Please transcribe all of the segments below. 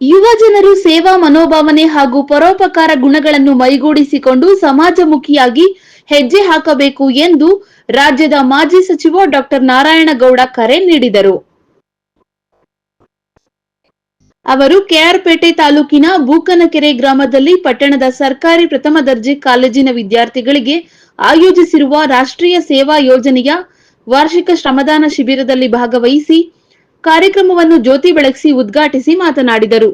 ಯುವ ಜನರು ಸೇವಾ ಮನೋಭಾವನೆ ಹಾಗೂ ಪರೋಪಕಾರ ಗುಣಗಳನ್ನು ಮೈಗೂಡಿಸಿಕೊಂಡು ಸಮಾಜಮುಖಿಯಾಗಿ ಹೆಜ್ಜೆ ಹಾಕಬೇಕು ಎಂದು ರಾಜ್ಯದ ಮಾಜಿ ಸಚಿವ ಡಾಕ್ಟರ್ ನಾರಾಯಣಗೌಡ ಕರೆ ನೀಡಿದರು. ಅವರು ಕೆಆರ್ಪೇಟೆ ತಾಲೂಕಿನ ಬೂಕನಕೆರೆ ಗ್ರಾಮದಲ್ಲಿ ಪಟ್ಟಣದ ಸರ್ಕಾರಿ ಪ್ರಥಮ ದರ್ಜೆ ಕಾಲೇಜಿನ ವಿದ್ಯಾರ್ಥಿಗಳಿಗೆ ಆಯೋಜಿಸಿರುವ ರಾಷ್ಟ್ರೀಯ ಸೇವಾ ಯೋಜನೆಯ ವಾರ್ಷಿಕ ಶ್ರಮದಾನ ಶಿಬಿರದಲ್ಲಿ ಭಾಗವಹಿಸಿ ಕಾರ್ಯಕ್ರಮವನ್ನು ಜ್ಯೋತಿ ಬೆಳಗಿಸಿ ಉದ್ಘಾಟಿಸಿ ಮಾತನಾಡಿದರು.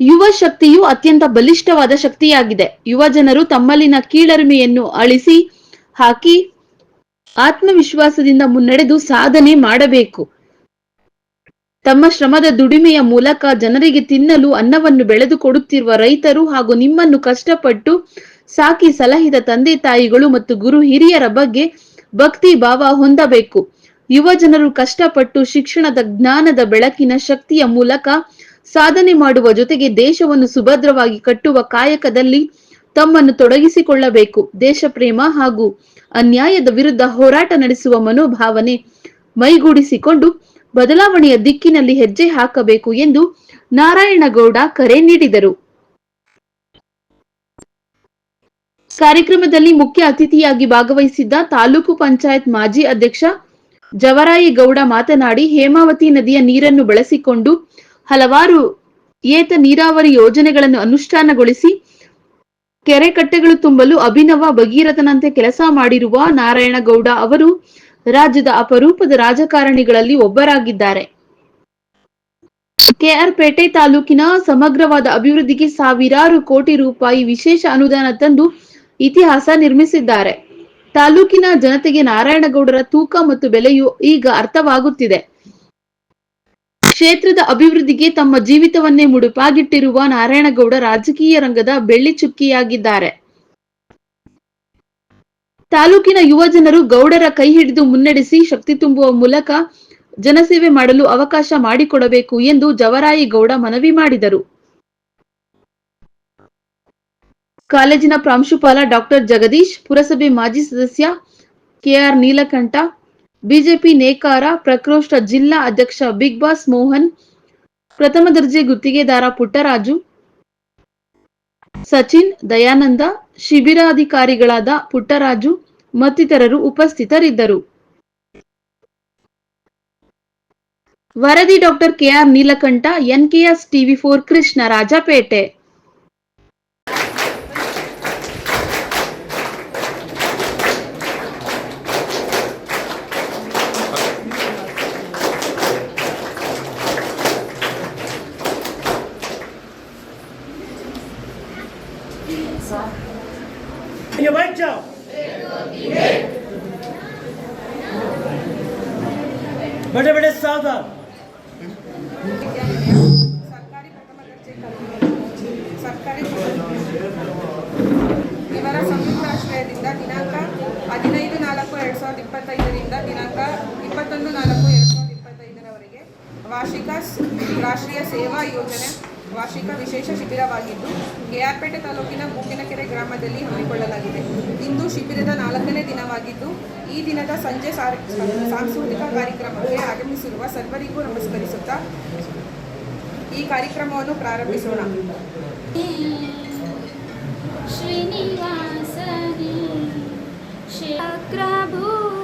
ಯುವ ಶಕ್ತಿಯು ಅತ್ಯಂತ ಬಲಿಷ್ಠವಾದ ಶಕ್ತಿಯಾಗಿದೆ. ಯುವ ಜನರು ತಮ್ಮಲ್ಲಿನ ಕೀಳರಿಮೆಯನ್ನು ಅಳಿಸಿ ಹಾಕಿ ಆತ್ಮವಿಶ್ವಾಸದಿಂದ ಮುನ್ನಡೆದು ಸಾಧನೆ ಮಾಡಬೇಕು. ತಮ್ಮ ಶ್ರಮದ ದುಡಿಮೆಯ ಮೂಲಕ ಜನರಿಗೆ ತಿನ್ನಲು ಅನ್ನವನ್ನು ಬೆಳೆದು ಕೊಡುತ್ತಿರುವ ರೈತರು ಹಾಗೂ ನಿಮ್ಮನ್ನು ಕಷ್ಟಪಟ್ಟು ಸಾಕಿ ಸಲಹಿದ ತಂದೆ ತಾಯಿಗಳು ಮತ್ತು ಗುರು ಹಿರಿಯರ ಬಗ್ಗೆ ಭಕ್ತಿ ಭಾವ ಹೊಂದಬೇಕು. ಯುವ ಜನರು ಕಷ್ಟಪಟ್ಟು ಶಿಕ್ಷಣದ ಜ್ಞಾನದ ಬೆಳಕಿನ ಶಕ್ತಿಯ ಮೂಲಕ ಸಾಧನೆ ಮಾಡುವ ಜೊತೆಗೆ ದೇಶವನ್ನು ಸುಭದ್ರವಾಗಿ ಕಟ್ಟುವ ಕಾಯಕದಲ್ಲಿ ತಮ್ಮನ್ನು ತೊಡಗಿಸಿಕೊಳ್ಳಬೇಕು. ದೇಶ ಪ್ರೇಮ ಹಾಗೂ ಅನ್ಯಾಯದ ವಿರುದ್ಧ ಹೋರಾಟ ನಡೆಸುವ ಮನೋಭಾವನೆ ಮೈಗೂಡಿಸಿಕೊಂಡು ಬದಲಾವಣೆಯ ದಿಕ್ಕಿನಲ್ಲಿ ಹೆಜ್ಜೆ ಹಾಕಬೇಕು ಎಂದು ನಾರಾಯಣಗೌಡ ಕರೆ ನೀಡಿದರು. ಕಾರ್ಯಕ್ರಮದಲ್ಲಿ ಮುಖ್ಯ ಅತಿಥಿಯಾಗಿ ಭಾಗವಹಿಸಿದ್ದ ತಾಲೂಕು ಪಂಚಾಯತ್ ಮಾಜಿ ಅಧ್ಯಕ್ಷ ಜವರಾಯಿ ಗೌಡ ಮಾತನಾಡಿ, ಹೇಮಾವತಿ ನದಿಯ ನೀರನ್ನು ಬಳಸಿಕೊಂಡು ಹಲವಾರು ಏತ ನೀರಾವರಿ ಯೋಜನೆಗಳನ್ನು ಅನುಷ್ಠಾನಗೊಳಿಸಿ ಕೆರೆ ಕಟ್ಟೆಗಳು ತುಂಬಲು ಅಭಿನವ ಭಗೀರಥನಂತೆ ಕೆಲಸ ಮಾಡಿರುವ ನಾರಾಯಣಗೌಡ ಅವರು ರಾಜ್ಯದ ಅಪರೂಪದ ರಾಜಕಾರಣಿಗಳಲ್ಲಿ ಒಬ್ಬರಾಗಿದ್ದಾರೆ. ಕೆಆರ್ ಪೇಟೆ ತಾಲೂಕಿನ ಸಮಗ್ರವಾದ ಅಭಿವೃದ್ಧಿಗೆ ಸಾವಿರಾರು ಕೋಟಿ ರೂಪಾಯಿ ವಿಶೇಷ ಅನುದಾನ ತಂದು ಇತಿಹಾಸ ನಿರ್ಮಿಸಿದ್ದಾರೆ. ತಾಲೂಕಿನ ಜನತೆಗೆ ನಾರಾಯಣಗೌಡರ ತೂಕ ಮತ್ತು ಬೆಲೆಯು ಈಗ ಅರ್ಥವಾಗುತ್ತಿದೆ. ಕ್ಷೇತ್ರದ ಅಭಿವೃದ್ಧಿಗೆ ತಮ್ಮ ಜೀವಿತವನ್ನೇ ಮುಡುಪಾಗಿಟ್ಟಿರುವ ನಾರಾಯಣಗೌಡ ರಾಜಕೀಯ ರಂಗದ ಬೆಳ್ಳಿ ಚುಕ್ಕಿಯಾಗಿದ್ದಾರೆ. ತಾಲೂಕಿನ ಯುವ ಜನರು ಗೌಡರ ಕೈ ಹಿಡಿದು ಮುನ್ನಡೆಸಿ ಶಕ್ತಿ ತುಂಬುವ ಮೂಲಕ ಜನಸೇವೆ ಮಾಡಲು ಅವಕಾಶ ಮಾಡಿಕೊಡಬೇಕು ಎಂದು ಜವರಾಯಿ ಗೌಡ ಮನವಿ ಮಾಡಿದರು. ಕಾಲೇಜಿನ ಪ್ರಾಂಶುಪಾಲ ಡಾಕ್ಟರ್ ಜಗದೀಶ್, ಪುರಸಭೆ ಮಾಜಿ ಸದಸ್ಯ ಕೆಆರ್ ನೀಲಕಂಠ, ಬಿಜೆಪಿ ನೇಕಾರ ಪ್ರಕೋಷ್ಠ ಜಿಲ್ಲಾ ಅಧ್ಯಕ್ಷ ಬಿಗ್ ಬಾಸ್ ಮೋಹನ್, ಪ್ರಥಮ ದರ್ಜೆ ಗುತ್ತಿಗೆದಾರ ಪುಟ್ಟರಾಜು, ಸಚಿನ್ ದಯಾನಂದ, ಶಿಬಿರಾಧಿಕಾರಿಗಳಾದ ಪುಟ್ಟರಾಜು ಮತ್ತಿತರರು ಉಪಸ್ಥಿತರಿದ್ದರು. ವರದಿ doctor KR Neelakantha, NKS TV four Krishnarajapete ಸಾಂಸ್ಕೃತಿಕ ವಿಶೇಷ ಶಿಬಿರವಾಗಿದ್ದು ಕೆಆರ್ಪೇಟೆ ತಾಲೂಕಿನ ಮೂಕಿನಕೆರೆ ಗ್ರಾಮದಲ್ಲಿ ಹಮ್ಮಿಕೊಳ್ಳಲಾಗಿದೆ. ಇಂದು ಶಿಬಿರದ ನಾಲ್ಕನೇ ದಿನವಾಗಿದ್ದು ಈ ದಿನದ ಸಂಜೆ ಸಾಂಸ್ಕೃತಿಕ ಕಾರ್ಯಕ್ರಮಕ್ಕೆ ಆಗಮಿಸಿರುವ ಸರ್ವರಿಗೂ ನಮಸ್ಕರಿಸುತ್ತಾ ಈ ಕಾರ್ಯಕ್ರಮವನ್ನು ಪ್ರಾರಂಭಿಸೋಣ. ಶ್ರೀನಿವಾಸನಿ ಶಕ್ರಭೂಷಿತನೇ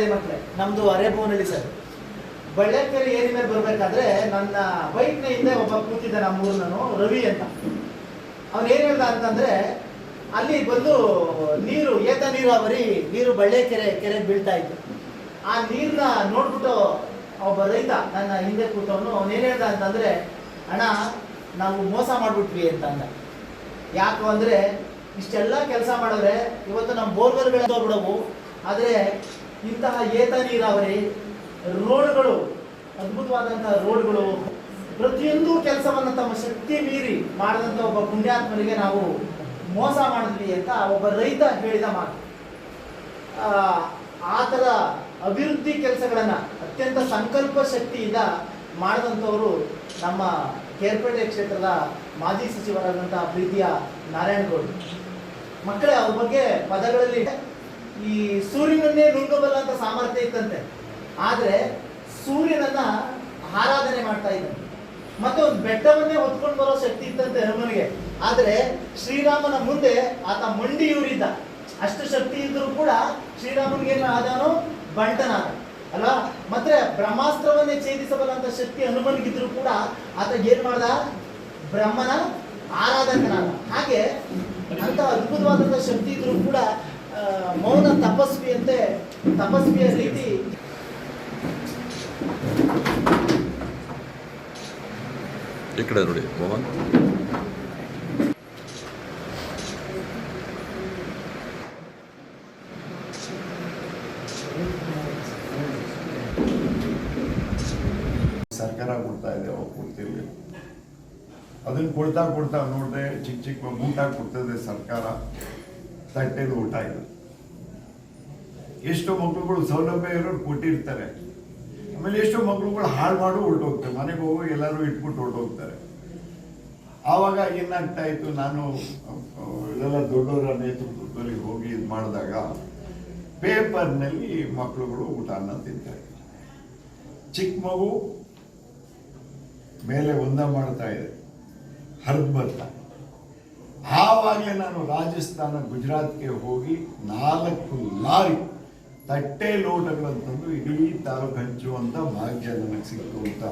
ಮನೆಯಲ್ಲಿ ಮಕ್ಕಳೇ ನಮ್ದು ಅರೇಬೋನಲ್ಲಿ ಸರ್. ಬಳ್ಳಾರಿ ಏರಿ ಮೇಲೆ ಬರಬೇಕಾದ್ರೆ ನನ್ನ ಬೈಕ್ನ ಹಿಂದೆ ಒಬ್ಬ ಕೂತಿದ್ದ ನಮ್ಮ ಊರ್ನನು ರವಿ ಅಂತ. ಅವ್ನು ಏನು ಹೇಳ್ದ ಅಂತಂದ್ರೆ, ಅಲ್ಲಿ ಬಂದು ನೀರು, ಏತ ನೀರಾವರಿ ನೀರು ಬಳ್ಳೇಕೆರೆ ಕೆರೆ ಬೀಳ್ತಾ ಇತ್ತು. ಆ ನೀರನ್ನ ನೋಡ್ಬಿಟ್ಟು ಒಬ್ಬ ರೈತ ನನ್ನ ಹಿಂದೆ ಕೂತವನು ಅವನೇನು ಹೇಳ್ದ ಅಂತಂದ್ರೆ, ಅಣ್ಣ, ನಾವು ಮೋಸ ಮಾಡ್ಬಿಟ್ವಿ ಅಂತಂದ ಯಾಕೋ ಅಂದ್ರೆ ಅಂದರೆ ಇಷ್ಟೆಲ್ಲ ಕೆಲಸ ಮಾಡಿದ್ರೆ ಇವತ್ತು ನಮ್ಮ ಬೋರ್ವೆಲ್ ಬಿಡವು ಆದರೆ ಇಂತಹ ಏತ ನೀರಾವರಿ ರೋಡ್ಗಳು ಅದ್ಭುತವಾದಂತಹ ರೋಡ್ಗಳು ಪ್ರತಿಯೊಂದು ಕೆಲಸವನ್ನು ತಮ್ಮ ಶಕ್ತಿ ಮೀರಿ ಮಾಡಿದಂಥ ಒಬ್ಬ ಪುಣ್ಯಾತ್ಮರಿಗೆ ನಾವು ಮೋಸ ಮಾಡಿದ್ವಿ ಅಂತ ಒಬ್ಬ ರೈತ ಹೇಳಿದ ಮಾತು. ಆ, ಆ ಥರ ಅಭಿವೃದ್ಧಿ ಕೆಲಸಗಳನ್ನು ಅತ್ಯಂತ ಸಂಕಲ್ಪ ಶಕ್ತಿಯಿಂದ ಮಾಡಿದಂಥವರು ನಮ್ಮ ಕೇರ್ಪೇಟೆ ಕ್ಷೇತ್ರದ ಮಾಜಿ ಸಚಿವರಾದಂತಹ ಪ್ರೀತಿಯ ನಾರಾಯಣಗೌಡ ಮಕ್ಕಳೇ ಅವ್ರ ಬಗ್ಗೆ ಪದಗಳಲ್ಲಿ ಈ ಸೂರ್ಯನನ್ನೇ ನುಂಗಬಲ್ಲ ಸಾಮರ್ಥ್ಯ ಇತ್ತಂತೆ. ಆದ್ರೆ ಸೂರ್ಯನನ್ನ ಆರಾಧನೆ ಮಾಡ್ತಾ ಇದ್ದ. ಮತ್ತೆ ಒಂದು ಬೆಟ್ಟವನ್ನೇ ಹೊತ್ಕೊಂಡು ಬರೋ ಶಕ್ತಿ ಇತ್ತಂತೆ ಹನುಮನಿಗೆ. ಆದ್ರೆ ಶ್ರೀರಾಮನ ಮುಂದೆ ಆತ ಮಂಡಿಯೂರಿದ್ದ ಅಷ್ಟು ಶಕ್ತಿ ಇದ್ದರೂ ಕೂಡ ಶ್ರೀರಾಮನಿಗೆ ಆದಾನು? ಬಂಟನಾದ. ಅಲ್ವಾ? ಮತ್ತೆ ಬ್ರಹ್ಮಾಸ್ತ್ರವನ್ನೇ ಛೇದಿಸಬಲ್ಲಂತ ಶಕ್ತಿ ಹನುಮನಿಗಿದ್ರು ಕೂಡ ಆತ ಏನ್ ಮಾಡ್ದ? ಬ್ರಹ್ಮನ ಆರಾಧಕನಾದ. ಹಾಗೆ ಅಂತ ಅದ್ಭುತವಾದಂತ ಶಕ್ತಿ ಇದ್ರೂ ಕೂಡ ಮೌನ ತಪಸ್ವಿಯಂತೆ ತಪಸ್ವಿಯ ರೀತಿ. ಈ ಕಡೆ ನೋಡಿ ಮೋಹನ್. ಸರ್ಕಾರ ಕೊಡ್ತಾ ಇದೆ ಅವಾಗ ಕೊಡ್ತಿರ್ಲಿಲ್ಲ ಅದನ್ನ ಕೊಡ್ತಾ ಕೊಡ್ತಾ ನೋಡಿದ್ರೆ ಚಿಕ್ಕ ಚಿಕ್ಕ ಊಟ ಕೊಡ್ತದೆ ಸರ್ಕಾರ. ತಟ್ಟೆದು ಊಟ ಇಲ್ಲ ಎಷ್ಟೋ ಮಕ್ಳುಗಳು ಸೌಲಭ್ಯ ಇರೋರು ಕೊಟ್ಟಿರ್ತಾರೆ. ಆಮೇಲೆ ಎಷ್ಟೋ ಮಕ್ಳುಗಳು ಹಾಳು ಮಾಡು ಹೊರಟೋಗ್ತಾರೆ ಮನೆಗೆ ಹೋಗಿ ಎಲ್ಲರೂ ಇಟ್ಬಿಟ್ಟು ಹೊರಟೋಗ್ತಾರೆ ಆವಾಗ ಏನಾಗ್ತಾ ಇತ್ತು, ನಾನು ಎಲ್ಲ ದೊಡ್ಡವರ ನೇತೃತ್ವದಲ್ಲಿ ಹೋಗಿ ಇದು ಮಾಡಿದಾಗ ಪೇಪರ್ನಲ್ಲಿ ಮಕ್ಳುಗಳು ಊಟನ ತಿಂತಾರೆ. ಚಿಕ್ಕ ಮಗು ಮೇಲೆ ಒಂದ ಮಾಡ್ತಾ ಇದೆ. ಹರಿದು ಬರ್ತಾ. ಆವಾಗಲೇ ನಾನು ರಾಜಸ್ಥಾನ, ಗುಜರಾತ್ಗೆ ಹೋಗಿ ನಾಲ್ಕು ಲಾರಿ ತಟ್ಟೆ ಲೋಟಗಳನ್ನು ತಂದು ಇಡೀ ತಾಲೂಕು ಹಂಚುವಂತ ಭಾಗ್ಯ ನನಗೆ ಸಿಕ್ತು ಅಂತ.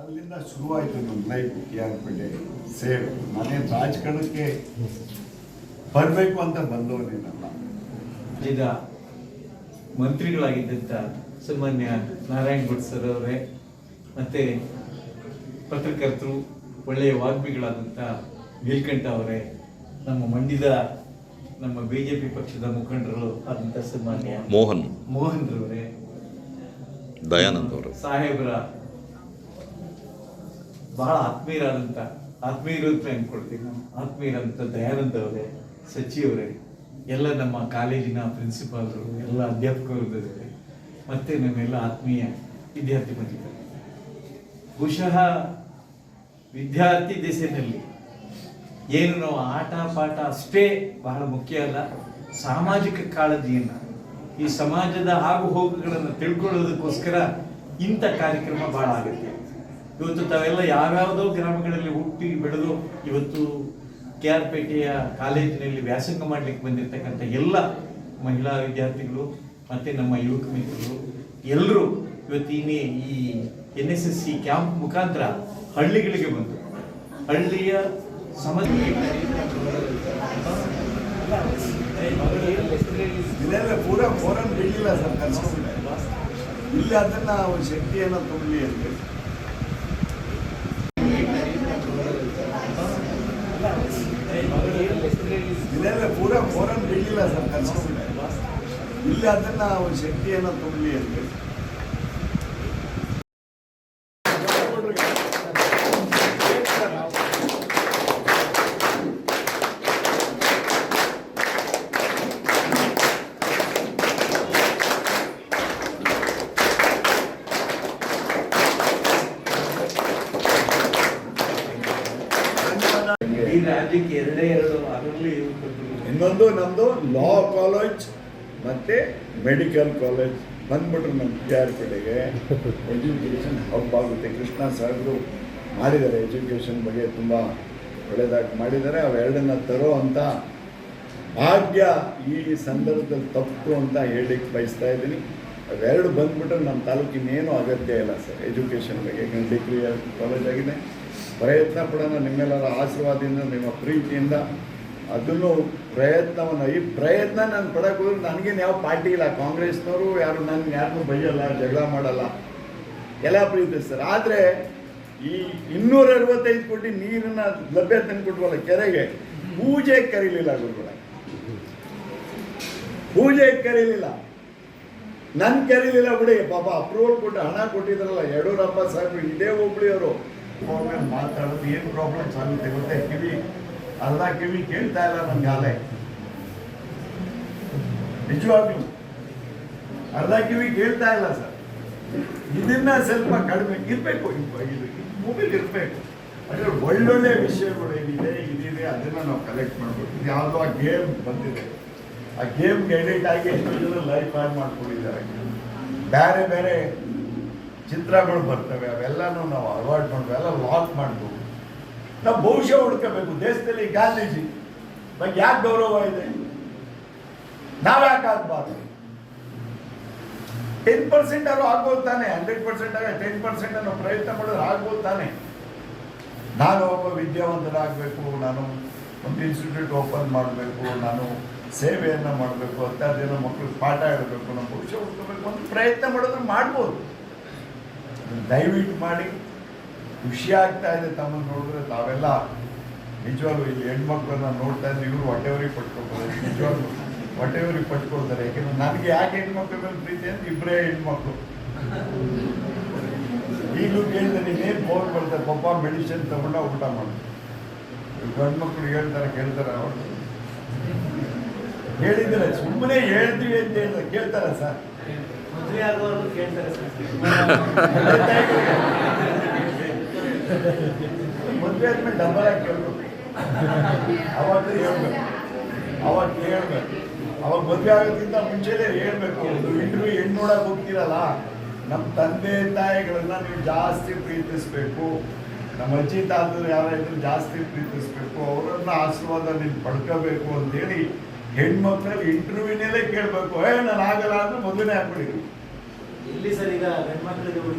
ಅಲ್ಲಿಂದ ಶುರುವಾಯಿತು ನಮ್ಮ ಲೈಫ್ ಕೆ ಆರ್ ಪೇಟೆ ಸೇವೆ. ಮನೆ ರಾಜಕಾರಣಕ್ಕೆ ಬರಬೇಕು ಅಂತ ಬಂದವನೇನಲ್ಲ ಈಗ ಮಂತ್ರಿಗಳಾಗಿದ್ದಂಥ ಸನ್ಮಾನ್ಯ ನಾರಾಯಣ್ ಭಟ್ ಸರ್ ಅವರೇ, ಮತ್ತೆ ಪತ್ರಕರ್ತರು, ಒಳ್ಳೆಯ ವಾಗ್ಮಿಗಳಾದಂಥ ನೀಲ್ಕಂಠ ಅವರೇ, ನಮ್ಮ ಮಂಡ್ಯದ ನಮ್ಮ ಬಿಜೆಪಿ ಪಕ್ಷದ ಮುಖಂಡರು ಆದಂಥ ಸನ್ಮಾನ್ಯ ಮೋಹನ್. ಮೋಹನ್ ರವರೇ ದಯಾನಂದ ಅವರು ಸಾಹೇಬರ ಬಹಳ ಆತ್ಮೀಯರಾದಂಥ ಆತ್ಮೀಯರು ಅಂತ ಅನ್ಕೊಳ್ತೀನಿ ಕೊಡ್ತೀನಿ ಆತ್ಮೀಯರಾದಂಥ ದಯಾನಂದ್ ಅವರೇ ಸಚಿವರೇ ಎಲ್ಲ ನಮ್ಮ ಕಾಲೇಜಿನ ಪ್ರಿನ್ಸಿಪಾಲ್ ಎಲ್ಲ ಅಧ್ಯಾಪಕರು ಮತ್ತೆ ನಮ್ಮೆಲ್ಲ ಆತ್ಮೀಯ ವಿದ್ಯಾರ್ಥಿ ಬಂದಿದ್ದಾರೆ. ಬಹುಶಃ ವಿದ್ಯಾರ್ಥಿ ದೆಸೆನಲ್ಲಿ ಏನು ನಾವು ಆಟ ಪಾಠ ಅಷ್ಟೇ ಬಹಳ ಮುಖ್ಯ ಅಲ್ಲ. ಸಾಮಾಜಿಕ ಕಾಳಜಿಯನ್ನು, ಈ ಸಮಾಜದ ಆಗು ಹೋಗುಗಳನ್ನು ತಿಳ್ಕೊಳ್ಳೋದಕ್ಕೋಸ್ಕರ ಇಂಥ ಕಾರ್ಯಕ್ರಮ ಬಹಳ ಆಗುತ್ತೆ. ಇವತ್ತು ತಾವೆಲ್ಲ ಯಾವ್ಯಾವುದೋ ಗ್ರಾಮಗಳಲ್ಲಿ ಹುಟ್ಟಿ ಬೆಳೆದು ಇವತ್ತು ಕೆ ಆರ್ ಪೇಟೆಯ ಕಾಲೇಜಿನಲ್ಲಿ ವ್ಯಾಸಂಗ ಮಾಡ್ಲಿಕ್ಕೆ ಬಂದಿರತಕ್ಕಂಥ ಎಲ್ಲ ಮಹಿಳಾ ವಿದ್ಯಾರ್ಥಿಗಳು ಮತ್ತೆ ನಮ್ಮ ಯುವಕ ಮಿತ್ರರು ಎಲ್ಲರೂ ಇವತ್ತಿನೇ ಈ N S S C camp ಮುಖಾಂತರ ಹಳ್ಳಿಗಳಿಗೆ ಬಂದು ಹಳ್ಳಿಯ ಫೋರನ್ ಬಿಡಲಿಲ್ಲ ಸರ್ ಇಲ್ಲಿ ಅದನ್ನ ಒಂದು ಶಕ್ತಿಯನ್ನು ತುಂಬಲಿ ಅಂತ ಇದೆಲ್ಲ ಪೂರ ಫೋರನ್ ಬಿಡಲಿಲ್ಲ ಸರ್ ಕಲ್ಸ್ಕೊಂಡ್ಬಿಟ್ಟೆ ಇಲ್ಲಿ ಅದನ್ನ ಒಂದು ಶಕ್ತಿಯನ್ನು ತುಂಬಲಿ ಅಂತ ರಾಜ್ಯಕ್ಕೆ ಎರಡೇ ಎರಡು ಅದರಲ್ಲಿ ಇನ್ನೊಂದು ನಮ್ಮದು ಲಾ ಕಾಲೇಜ್ ಮತ್ತೆ ಮೆಡಿಕಲ್ ಕಾಲೇಜ್ ಬಂದ್ಬಿಟ್ರು ನಮ್ಮ ವಿದ್ಯಾರ್ಥಿಗಳಿಗೆ ಎಜುಕೇಷನ್ ಹಬ್ ಆಗುತ್ತೆ. ಕೃಷ್ಣ ಸಾಹೇಬರು ಮಾಡಿದ್ದಾರೆ ಎಜುಕೇಷನ್ ಬಗ್ಗೆ ತುಂಬ ಒಳ್ಳೆಯದಾಗಿ ಮಾಡಿದ್ದಾರೆ. ಅವೆರಡನ್ನ ತರೋ ಅಂತ ಭಾಗ್ಯ ಈ ಸಂದರ್ಭದಲ್ಲಿ ತಪ್ಪು ಅಂತ ಹೇಳಿಕ್ಕೆ ಬಯಸ್ತಾ ಇದ್ದೀನಿ. ಅವೆರಡು ಬಂದ್ಬಿಟ್ರೆ ನಮ್ಮ ತಾಲೂಕಿನೇನು ಅಗತ್ಯ ಇಲ್ಲ ಸರ್. ಎಜುಕೇಷನ್ ಬಗ್ಗೆ ಡಿಗ್ರಿ ಕಾಲೇಜ್ ಆಗಿದೆ. ಪ್ರಯತ್ನ ಪಡೋಣ ನಿಮ್ಮೆಲ್ಲರ ಆಶೀರ್ವಾದದಿಂದ, ನಿಮ್ಮ ಪ್ರೀತಿಯಿಂದ. ಅದನ್ನು ಪ್ರಯತ್ನವನ್ನು, ಈ ಪ್ರಯತ್ನ ನಾನು ಪಡಕ್ಕೆ ಹೋದ್ರೆ ನನಗೇನು ಯಾವ ಪಾರ್ಟಿ ಇಲ್ಲ. ಕಾಂಗ್ರೆಸ್ನವರು ಯಾರು ನನ್ನ ಯಾರನ್ನೂ ಬೈಯಲ್ಲ, ಜಗಳ ಮಾಡಲ್ಲ. ಎಲ್ಲ ಪ್ರೀತಿಸ್ತಾರೆ ಆದರೆ ಈ ಇನ್ನೂರ ಅರವತ್ತೈದು ಕೋಟಿ ನೀರನ್ನ ಲಭ್ಯ ತಂದುಕೊಟ್ವಲ್ಲ ಕೆರೆಗೆ, ಪೂಜೆ ಕರೀಲಿಲ್ಲ ಗುರುಗಳ. ಪೂಜೆ ಕರೀಲಿಲ್ಲ. ನನ್ ಕರೀಲಿಲ್ಲ ಬಿಡಿ. ಪಾಪ ಅಪ್ರೂವಲ್ ಕೊಟ್ಟು ಹಣ ಕೊಟ್ಟಿದ್ರಲ್ಲ ಯಡಿಯೂರಪ್ಪ ಸಾಹೇಬ್ರು ಇದೇ ಹುಬ್ಳಿಯವರು ಫೋನ್ ಮಾತಾಡೋದು ಏನು ಪ್ರಾಬ್ಲಮ್ಸ್ ಆಗುತ್ತೆ ಗೊತ್ತೇ? ಕಿವಿ ಅರ್ಧ ಕಿವಿ ಕೇಳ್ತಾ ಇಲ್ಲ ನನ್ಗೆ ಆಲೆ. ನಿಜವಾಗ್ಲೂ. ಅರ್ಧ ಕಿವಿ ಕೇಳ್ತಾ ಇಲ್ಲ ಸರ್. ಇದನ್ನ ಸ್ವಲ್ಪ ಕಡಿಮೆ ಇರಬೇಕು. ಇದು ಮೊಬೈಲ್ ಇರಬೇಕು. ಅಂದ್ರೆ ಒಳ್ಳೊಳ್ಳೆ ವಿಷಯಗಳು ಏನಿದೆ, ಇದಿದೆ, ಅದನ್ನ ನಾವು ಕಲೆಕ್ಟ್ ಮಾಡ್ಬೇಕು ಇದು ಯಾವುದೋ ಆ ಗೇಮ್ ಬಂದಿದೆ. ಆ ಗೇಮ್ಗೆ ಎಡಿಟ್ ಆಗಿ ಎಷ್ಟು ಜನ ಲೈಫ್ ಆನ್ ಮಾಡ್ಕೊಂಡಿದ್ದಾರೆ. ಬೇರೆ ಬೇರೆ ಚಿತ್ರಗಳು ಬರ್ತವೆ, ಅವೆಲ್ಲನೂ ನಾವು ಅವಾಯ್ಡ್ ಮಾಡ್ಬೇಕು ಎಲ್ಲ ಲಾಕ್ ಮಾಡ್ಬೋದು ನಾವು ಭವಿಷ್ಯ ಹುಡ್ಕೋಬೇಕು, ದೇಶದಲ್ಲಿ ಗಾಂಧೀಜಿ ಬಗ್ಗೆ ಯಾಕೆ ಗೌರವ ಇದೆ? ನಾವ್ ಯಾಕೆ ಆಗ್ಬಾರ್ದು? ಟೆನ್ ಪರ್ಸೆಂಟ್ ಆದ್ರೂ ಆಗ್ಬೋದು ತಾನೆ ಹಂಡ್ರೆಡ್ ಪರ್ಸೆಂಟ್ ಆಗ ಟೆನ್ ಪರ್ಸೆಂಟ್ ಅನ್ನೋ ಪ್ರಯತ್ನ ಮಾಡಿದ್ರೆ ಆಗ್ಬೋದು ತಾನೆ. ನಾನು ಒಬ್ಬ ವಿದ್ಯಾವಂತರಾಗಬೇಕು ನಾನು ಒಂದು ಇನ್ಸ್ಟಿಟ್ಯೂಟ್ ಓಪನ್ ಮಾಡಬೇಕು, ನಾನು ಸೇವೆಯನ್ನು ಮಾಡಬೇಕು, ಹತ್ತಾರು ಜನ ಮಕ್ಕಳಿಗೆ ಪಾಠ ಹೇಳಬೇಕು ನಮ್ಮ ಭವಿಷ್ಯ ಹುಡ್ಕೋಬೇಕು, ಒಂದು ಪ್ರಯತ್ನ ಮಾಡಿದ್ರೆ ಮಾಡ್ಬೋದು. ದಯವಿಟ್ಟು ಮಾಡಿ. ಖುಷಿ ಆಗ್ತಾ ಇದೆ ತಮ್ಮನ್ನು ನೋಡಿದ್ರೆ ತಾವೆಲ್ಲ ನಿಜವಾಗ್ಲೂ ಇಲ್ಲಿ ಹೆಣ್ಮಕ್ಳನ್ನ ನೋಡ್ತಾ ಇದ್ರೆ ಇವರು ಹೊಟ್ಟೆವರಿಗೆ ಪಟ್ಕೊಳ್ತಾರೆ. ನಿಜವಾಗ್ಲೂ ಹೊಟ್ಟೆವರಿಗೆ ಪಟ್ಕೊಳ್ತಾರೆ. ಯಾಕೆಂದ್ರೆ ನನಗೆ ಯಾಕೆ ಹೆಣ್ಮಕ್ಳ ಮೇಲೆ ಪ್ರೀತಿ ಅಂತ ಇಬ್ಬರೇ ಹೆಣ್ಮಕ್ಳು. ಈಗಲೂ ಕೇಳಿದ್ರೆ ನೀನೇನು ಫೋನ್ ಬರ್ತಾರೆ ಪಪ್ಪ ಮೆಡಿಸಿನ್ ತಗೊಂಡ ಊಟ ಮಾಡು. ಗಂಡ್ಮಕ್ಳು ಹೇಳ್ತಾರೆ, ಕೇಳ್ತಾರೆ ಅವರು. ಹೇಳಿದ್ರೆ ಸುಮ್ಮನೆ ಹೇಳ್ತೀವಿ ಅಂತ ಹೇಳಿದ್ರೆ ಕೇಳ್ತಾರ ಸರ್? ಮದುವೆ ಆದ್ಮೇಲೆ ಡಬಲ್ ಆಗಿ ಕೇಳ್ಬೇಕು. ಅವಾಗ ಹೇಳ್ಬೇಕು. ಅವಾಗ ಹೇಳ್ಬೇಕು. ಅವಾಗ ಮದುವೆ ಆಗೋದ್ಕಿಂತ ಮುಂಚೆನೇ ಹೇಳ್ಬೇಕು. ಇಂಟರ್ವ್ಯೂ ಹೆಣ್ಣು ನೋಡಕ್ ಹೋಗ್ತೀರಲ್ಲ ನಮ್ಮ ತಂದೆ ತಾಯಿಗಳನ್ನ ನೀವು ಜಾಸ್ತಿ ಪ್ರೀತಿಸ್ಬೇಕು. ನಮ್ಮ ಅಜ್ಜಿ ತಾತರು ಯಾರಾದ್ರೂ ಜಾಸ್ತಿ ಪ್ರೀತಿಸ್ಬೇಕು. ಅವರನ್ನ ಆಶೀರ್ವಾದ ನೀನು ಪಡ್ಕೋಬೇಕು ಅಂತೇಳಿ ಹೆಣ್ಮಕ್ಳಲ್ಲಿ ಇಂಟರ್ವ್ಯೂನಲ್ಲೇ ಕೇಳಬೇಕು. ಏ, ನಾನು ಆಗಲ್ಲ ಅಂದ್ರೆ ಮದುವೆನೇ ಆಗ್ಬಿಡಿ. ಇಲ್ಲಿ ಸರ್ ಈಗ ಗಂಡ್ಮಕ್ಳಿಗೆ